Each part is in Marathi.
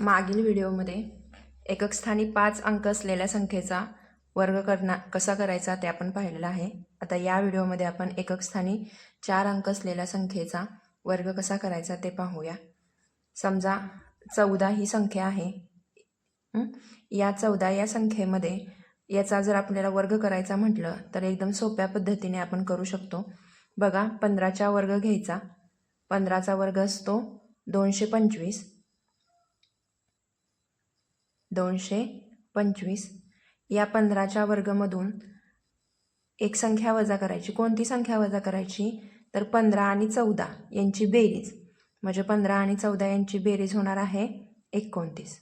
मागील व्हिडिओमध्ये एकक स्थानी पाच अंक असलेल्या संख्येचा वर्ग करना कसा करायचा ते आपण पाहिलेलं आहे. आता या व्हिडिओमध्ये आपण एकक स्थानी चार अंक असलेल्या संख्येचा वर्ग कसा करायचा ते पाहूया. समजा चौदा ही संख्या आहे. या चौदा या संख्येमध्ये याचा जर आपल्याला वर्ग करायचा म्हटलं तर एकदम सोप्या पद्धतीने आपण करू शकतो. बघा पंधराचा वर्ग घ्यायचा. पंधराचा वर्ग असतो दोनशे पंचवीस. दोनशे पंचवीस. या पंधराच्या वर्गमधून एक संख्या वजा करायची. कोणती संख्या वजा करायची? तर पंधरा आणि चौदा यांची बेरीज. म्हणजे पंधरा आणि चौदा यांची बेरीज होणार आहे एकोणतीस.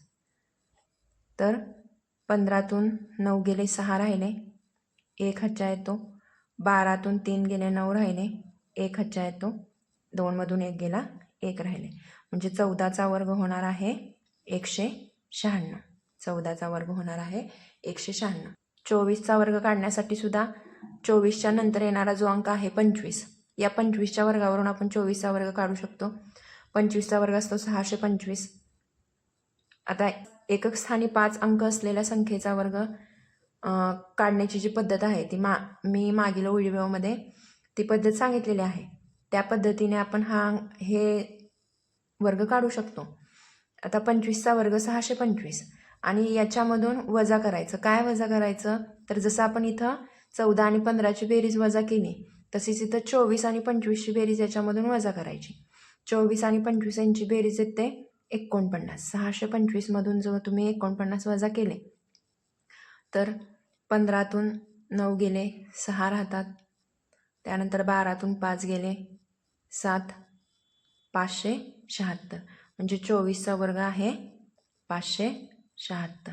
तर पंधरातून नऊ गेले सहा राहिले. एक हच्चा येतो. बारातून तीन गेले नऊ राहिले. एक हच्चा येतो. दोनमधून एक गेला एक राहिले. म्हणजे चौदाचा वर्ग होणार आहे एकशे शहाण्णव. चौदाचा वर्ग होणार आहे एकशे शहाण्णव. चोवीसचा वर्ग काढण्यासाठी सुद्धा चोवीसच्या नंतर येणारा जो अंक आहे पंचवीस. या पंचवीसच्या वर्गावरून आपण चोवीसचा वर्ग काढू शकतो. पंचवीसचा वर्ग असतो सहाशे पंचवीस. आता एकक स्थानी पाच अंक असलेल्या संख्येचा वर्ग काढण्याची जी पद्धत आहे ती मा मी मागील व्हिडिओमध्ये ती पद्धत सांगितलेली आहे. त्या पद्धतीने आपण हा हे वर्ग काढू शकतो. आता पंचवीसचा वर्ग सहाशे पंचवीस. आणि याच्यामधून वजा करायचं. काय वजा करायचं? तर जसं आपण इथं चौदा आणि पंधराची बेरीज वजा केली तशीच इथं चोवीस आणि पंचवीसची बेरीज याच्यामधून वजा करायची. चोवीस आणि पंचवीस यांची बेरीज येते एकोणपन्नास. सहाशे पंचवीसमधून जर तुम्ही एकोणपन्नास वजा केले तर पंधरातून नऊ गेले सहा राहतात. त्यानंतर बारातून पाच गेले सात पाचशे शहात्तर. म्हणजे चोवीसचा वर्ग आहे पाचशे शहात्तर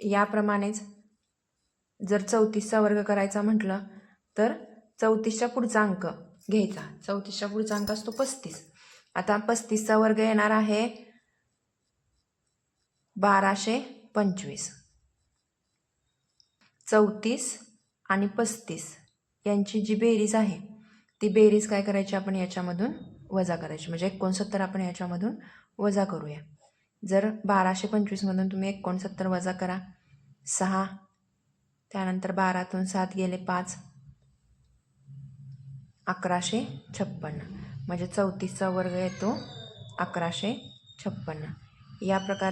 याप्रमाणेच जर चौतीसचा वर्ग करायचा म्हटलं तर चौतीसच्या पुढचा अंक घ्यायचा. चौतीसच्या पुढचा अंक असतो पस्तीस. आता पस्तीसचा वर्ग येणार आहे बाराशे पंचवीस. चौतीस आणि पस्तीस यांची जी बेरीज आहे ती बेरीज काय करायची आपण याच्यामधून? वजा करायची. म्हणजे एकोणसत्तर आपण याच्यामधून वजा करूया. जर बाराशे पंचवीसमधून तुम्ही एकोणसत्तर वजा करा सहा त्यानंतर बारातून सात गेले पाच अकराशे छप्पन्न. म्हणजे चौतीसचा वर्ग येतो अकराशे छप्पन्न. या प्रकारे